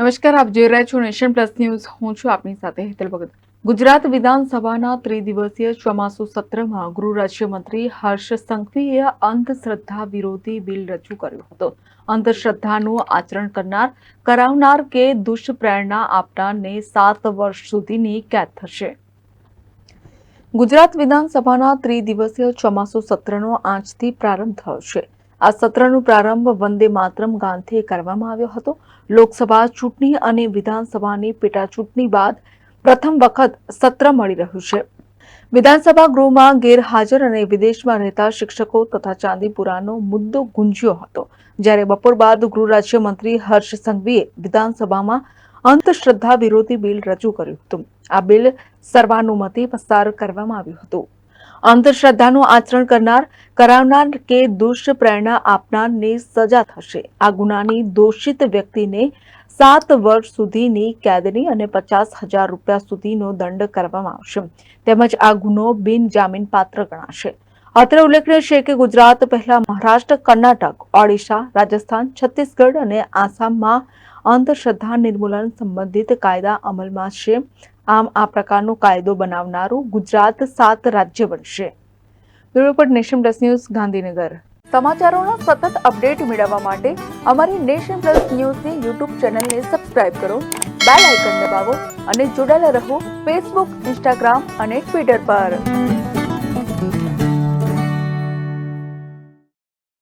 નમસ્કાર, આપ જોઈ રહ્યા છો નેશન પ્લસ ન્યૂઝ. હું છું આપની સાથે હેતલ ભગત. ગુજરાત વિધાનસભાના ત્રિદિવસીય ચોમાસુ સત્રમાં ગૃહ રાજ્યમંત્રી હર્ષ સંઘવીએ અંધશ્રદ્ધા વિરોધી બિલ રજૂ કર્યો હતો. અંધશ્રદ્ધાનું આચરણ કરનાર, કરાવનાર કે દુષ્પ્રેરણા આપનારને સાત વર્ષ સુધીની કેદ થશે. ગુજરાત વિધાનસભાના ત્રિદિવસીય ચોમાસુ સત્રનો આજથી પ્રારંભ થયો છે. આ સત્રનો પ્રારંભ વંદે માતરમ ગાંધીએ કરવામાં આવ્યો હતો. લોકસભા ચૂંટણી અને વિધાનસભાની પેટા ચૂંટણી બાદ પ્રથમ વખત સત્ર મળી રહ્યું છે. વિધાનસભા ગૃહમાં ગેરહાજર અને વિદેશમાં રહેતા શિક્ષકો તથા ચાંદીપુરાનો મુદ્દો ગુંજ્યો હતો. જ્યારે બપોર બાદ ગૃહ રાજ્યમંત્રી હર્ષ સંઘવીએ વિધાનસભામાં અંધશ્રદ્ધા વિરોધી બિલ રજૂ કર્યું હતું. આ બિલ સર્વાનુમતે પસાર કરવામાં આવ્યું હતું. અંધશ્રદ્ધાનું આચરણ કરનાર, કરાવનાર કે દુષ્પ્રેરણા આપનારને સજા થશે. આ ગુનાની દોષિત વ્યક્તિને સાત વર્ષ સુધીની કેદની અને પચાસ હજાર રૂપિયા સુધીનો દંડ કરવામાં આવશે. તેમજ આ ગુનો બિનજામીન પાત્ર ગણાશે. અત્રે ઉલ્લેખનીય છે કે ગુજરાત પહેલા મહારાષ્ટ્ર, કર્ણાટક, ઓડિશા, રાજસ્થાન, છત્તીસગઢ અને આસામમાં અંધશ્રદ્ધા નિર્મૂલન સંબંધિત કાયદા અમલમાં છે. આમ આ પ્રકારનો કાયદો બનાવનારું ગુજરાત સાત રાજ્ય બનશે. Bureau nation plus news, Gandhinagar. સમાચારોના સતત અપડેટ મેળવવા માટે અમારી નેશન પ્લસ ન્યૂઝની યુટ્યુબ ચેનલને સબસ્ક્રાઇબ કરો, બેલ આઇકન દબાવો અને જોડાયેલા રહો ફેસબુક, ઇન્સ્ટાગ્રામ અને ટ્વિટર પર.